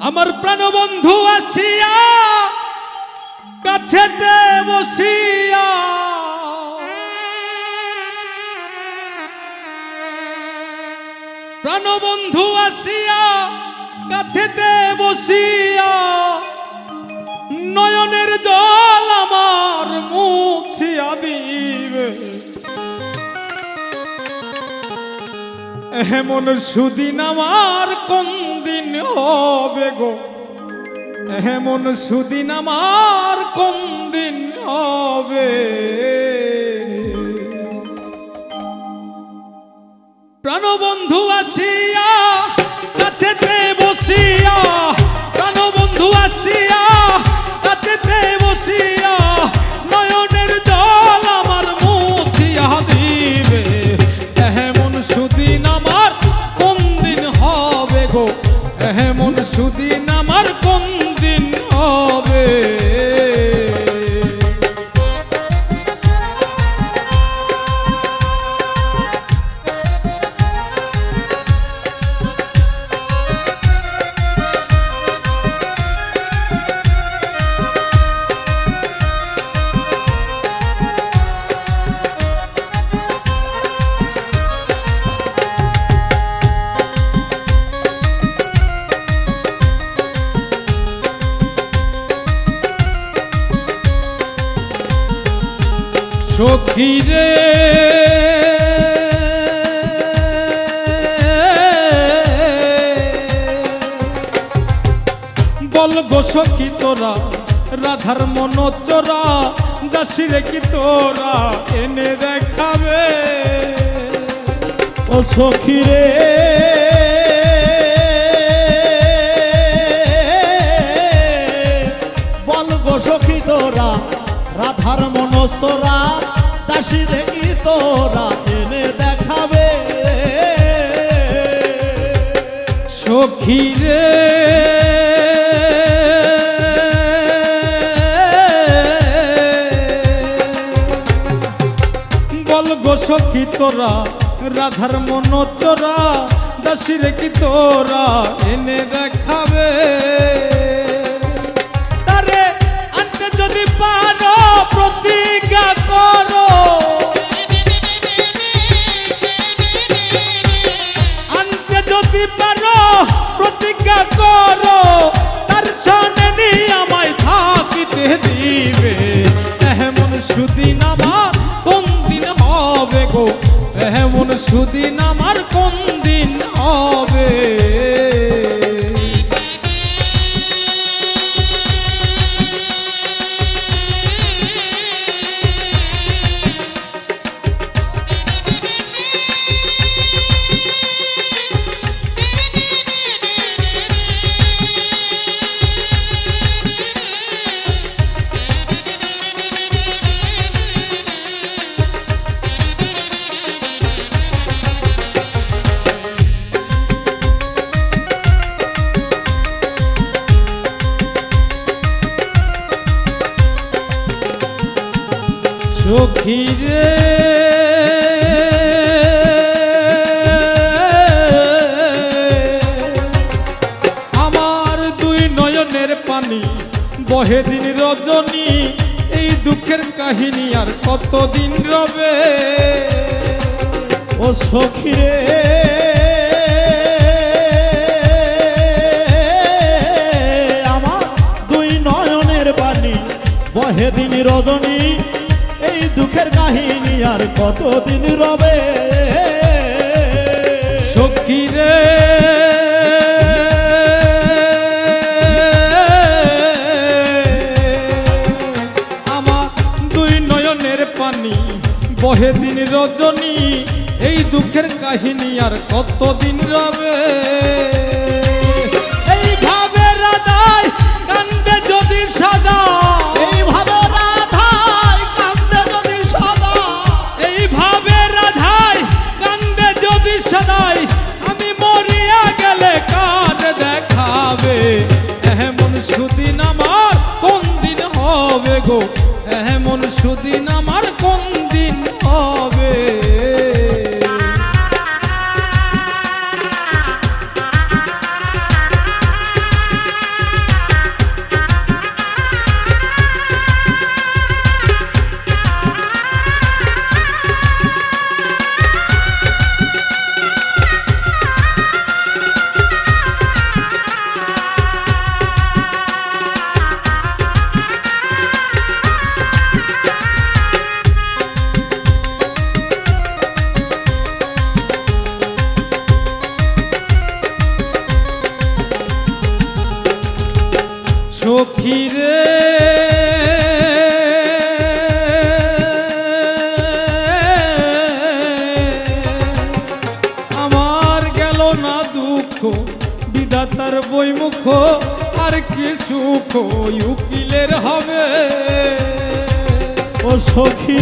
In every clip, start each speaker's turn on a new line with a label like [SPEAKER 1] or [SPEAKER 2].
[SPEAKER 1] আমার প্রাণবন্ধু আসিয়া কাছেতে বসিয়া প্রাণবন্ধু আসিয়া কাছেতে বসিয়া নয়নের জল আমার মুছিয়া দিবে। এমন সুদিন আমার কোন দিন হবে গো? এমন সুদিন আমার কোন দিন হবে? প্রাণবন্ধু আসিয়া কাছেতে বসিয়া সখী বল গো সখী তোরা, রাধার মন চোরা দাসিরে কি তোরা, এনে দেখাবে?
[SPEAKER 2] ও সখী রে। বল গো তোরা, রাধার মনসরা দাসী দেখি তোরা এনে দেখাবে।
[SPEAKER 1] সখী রে বল গো সখী তোরা রাধার মন চোরা দাসিরে কি তোরা এনে দেখাবে? তারে আনতে যদি পারো সখী রে আমার দুই নয়নের পানি বহে দিন রজনী, এই দুঃখের কাহিনী আর কতদিন রবে?
[SPEAKER 2] ও সখী রে আমার দুই নয়নের পানি বহে দিন রজনী এই দুঃখের কাহিনী আর কতদিন রবে?
[SPEAKER 1] সখী রে। আমার দুই নয়নের পানি, বহে দিন রজনী, এই দুঃখের কাহিনী আর কতদিন রবে? সখী আমার গেল না দুঃখ বিধাতার বইমুখ আর কি সুখ উকিলের হবে।
[SPEAKER 2] ও সখী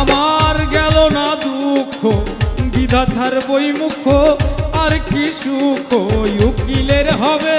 [SPEAKER 2] আমার গেল না দুঃখ
[SPEAKER 1] বিধাতার বইমুখ আর কি সুখ উকিলের হবে?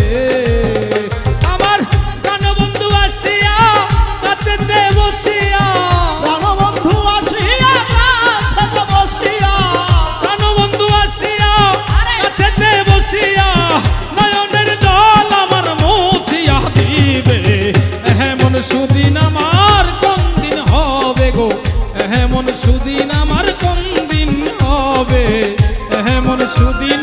[SPEAKER 1] সুদিন